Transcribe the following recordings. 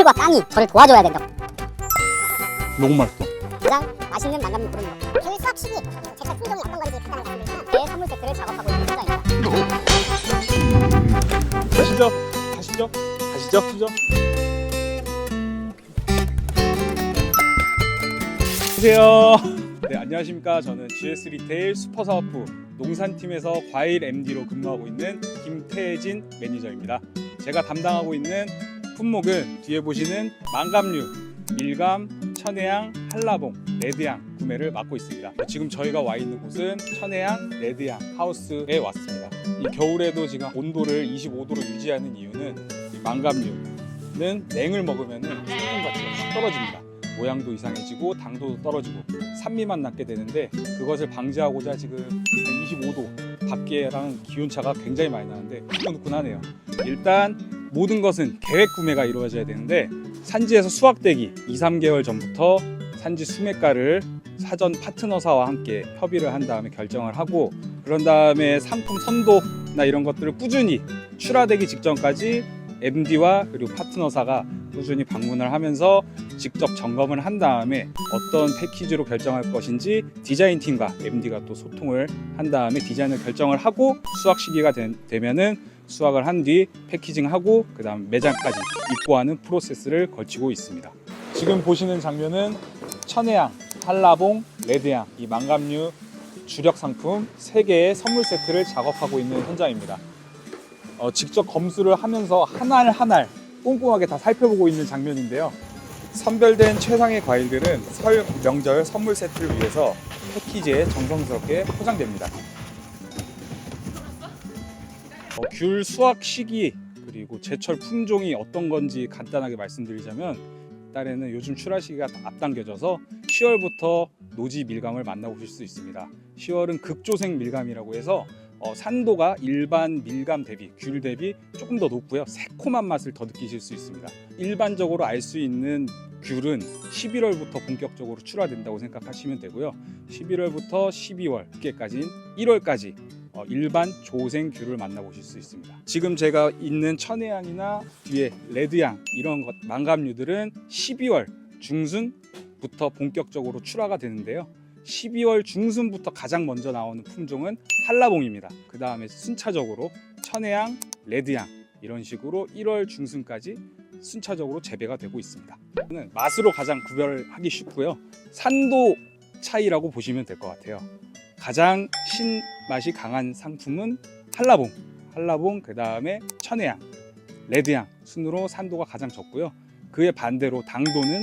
하늘과 땅이 저를 도와줘야 된다. 너무 맛있어. 가장 맛있는 망감류 고르는 것. 귤 수확 시기 제철 품종이 어떤 건지 간단하게 말씀드리면 내 선물 세트를 작업하고 있는 현장입니다. 가시죠. 가시죠. 가시죠. 가시죠. 안녕하세요. 네, 안녕하십니까. 저는 GS 리테일 슈퍼사업부 농산팀에서 과일 MD로 근무하고 있는 김태진 매니저입니다. 제가 담당하고 있는 품목은 뒤에 보시는 망감류, 밀감, 천혜향, 한라봉, 레드향 구매를 맡고 있습니다. 지금 저희가 와 있는 곳은 천혜향, 레드향 하우스에 왔습니다. 이 겨울에도 지금 온도를 25도로 유지하는 이유는 이 망감류는 냉을 먹으면 수분 가치가 확 떨어집니다. 모양도 이상해지고 당도도 떨어지고 산미만 남게 되는데 그것을 방지하고자 지금 25도 밖에랑 기온차가 굉장히 많이 나는데 후끈후끈하네요. 일단 모든 것은 계획 구매가 이루어져야 되는데 산지에서 수확되기 2, 3개월 전부터 산지 수매가를 사전 파트너사와 함께 협의를 한 다음에 결정을 하고 그런 다음에 상품 선도나 이런 것들을 꾸준히 출하되기 직전까지 MD와 그리고 파트너사가 꾸준히 방문을 하면서 직접 점검을 한 다음에 어떤 패키지로 결정할 것인지 디자인팀과 MD가 또 소통을 한 다음에 디자인을 결정을 하고 수확 시기가 된- 되면은 수확을 한 뒤 패키징하고 그 다음 매장까지 입고하는 프로세스를 거치고 있습니다. 지금 보시는 장면은 천혜향, 한라봉, 레드향 이 망감류 주력 상품 3개의 선물 세트를 작업하고 있는 현장입니다. 어, 직접 검수를 하면서 하나를 하나를 꼼꼼하게 다 살펴보고 있는 장면인데요. 선별된 최상의 과일들은 설 명절 선물 세트를 위해서 패키지에 정성스럽게 포장됩니다. 어, 귤 수확 시기 그리고 제철 품종이 어떤 건지 간단하게 말씀드리자면 딸에는 요즘 출하 시기가 앞당겨져서 10월부터 노지 밀감을 만나보실 수 있습니다. 10월은 극조생 밀감이라고 해서 어, 산도가 일반 밀감 대비 귤 대비 조금 더 높고요. 새콤한 맛을 더 느끼실 수 있습니다. 일반적으로 알 수 있는 귤은 11월부터 본격적으로 출하된다고 생각하시면 되고요. 11월부터 12월께까지인 1월까지 어, 일반 조생 귤을 만나보실 수 있습니다. 지금 제가 있는 천혜향이나 뒤에 레드향 이런 것 망감류들은 12월 중순부터 본격적으로 출하가 되는데요. 12월 중순부터 가장 먼저 나오는 품종은 한라봉입니다. 그 다음에 순차적으로 천혜향, 레드향 이런 식으로 1월 중순까지 순차적으로 재배가 되고 있습니다. 맛으로 가장 구별하기 쉽고요. 산도 차이라고 보시면 될 것 같아요. 가장 신맛이 강한 상품은 한라봉, 한라봉 그 다음에 천혜향, 레드향 순으로 산도가 가장 적고요. 그의 반대로 당도는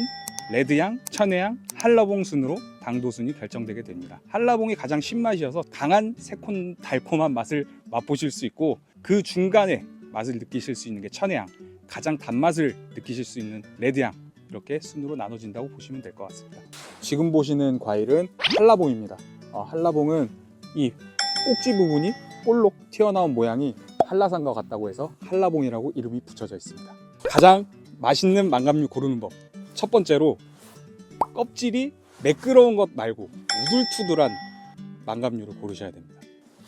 레드향, 천혜향, 한라봉 순으로 당도 순이 결정되게 됩니다. 한라봉이 가장 신맛이어서 강한 새콤 달콤한 맛을 맛보실 수 있고 그 중간에 맛을 느끼실 수 있는 게 천혜향, 가장 단맛을 느끼실 수 있는 레드향 이렇게 순으로 나눠진다고 보시면 될 것 같습니다. 지금 보시는 과일은 한라봉입니다. 어, 한라봉은 이 꼭지 부분이 볼록 튀어나온 모양이 한라산과 같다고 해서 한라봉이라고 이름이 붙여져 있습니다. 가장 맛있는 망감류 고르는 법. 첫 번째로 껍질이 매끄러운 것 말고 우둘투둘한 망감류를 고르셔야 됩니다.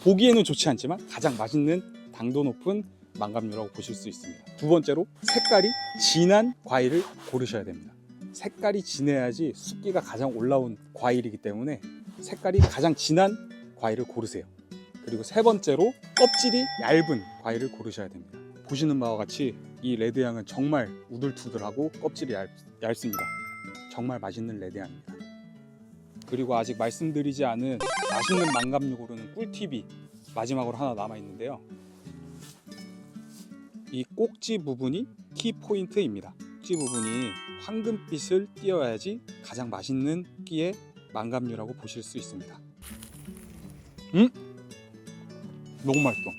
보기에는 좋지 않지만 가장 맛있는 당도 높은 망감류라고 보실 수 있습니다. 두 번째로 색깔이 진한 과일을 고르셔야 됩니다. 색깔이 진해야지 숫기가 가장 올라온 과일이기 때문에 색깔이 가장 진한 과일을 고르세요. 그리고 세 번째로 껍질이 얇은 과일을 고르셔야 됩니다. 보시는 바와 같이 이 레드향은 정말 우들투들하고 껍질이 얇, 얇습니다. 정말 맛있는 레드향입니다. 그리고 아직 말씀드리지 않은 맛있는 망감류 고르는 꿀팁이 마지막으로 하나 남아 있는데요. 이 꼭지 부분이 키 포인트입니다. 꼭지 부분이 황금빛을 띄어야지 가장 맛있는 끼의 망감류라고 보실 수 있습니다. 음? 너무 맛있어.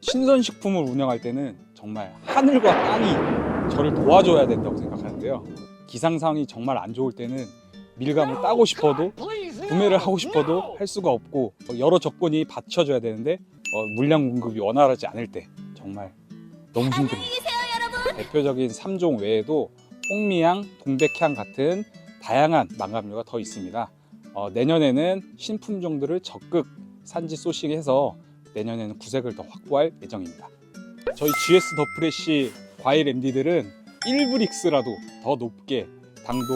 신선식품을 운영할 때는 정말 하늘과 땅이 저를 도와줘야 된다고 생각하는데요. 기상상이 정말 안 좋을 때는 밀감을 따고 싶어도 구매를 하고 싶어도 할 수가 없고 여러 조건이 받쳐줘야 되는데 어, 물량 공급이 원활하지 않을 때 정말 너무 힘듭니다. 대표적인 3종 외에도 홍미향, 동백향 같은 다양한 망감류가 더 있습니다. 어, 내년에는 신품종들을 적극 산지 소싱해서 내년에는 구색을 더 확보할 예정입니다. 저희 GS 더 프레쉬 과일 MD들은 1브릭스라도 더 높게 당도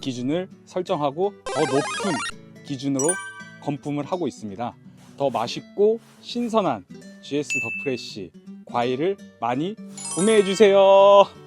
기준을 설정하고 더 높은 기준으로 검품을 하고 있습니다. 더 맛있고 신선한 GS 더 프레쉬 과일을 많이 구매해 주세요.